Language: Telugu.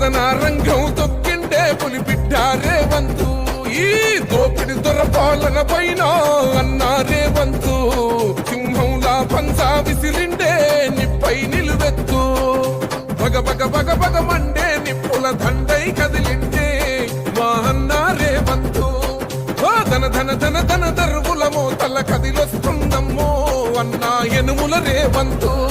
కథన రంగం తొక్కిండే పులిబిడ్డ వంతు. ఈ దోపిడి దొర పాలన పైన అన్నారే వంతు. సింహంలా పంచా విసిరిండే నిప్పై నిలువెత్తు. బగ బగ బగ బగ మండే నిప్పుల దండై కదిలిండే మా అన్నారే వంతు. ధన ధన ధన ధన దరువుల తల కదిలొస్తుందమ్మో అన్న ఎనుముల రేవంతు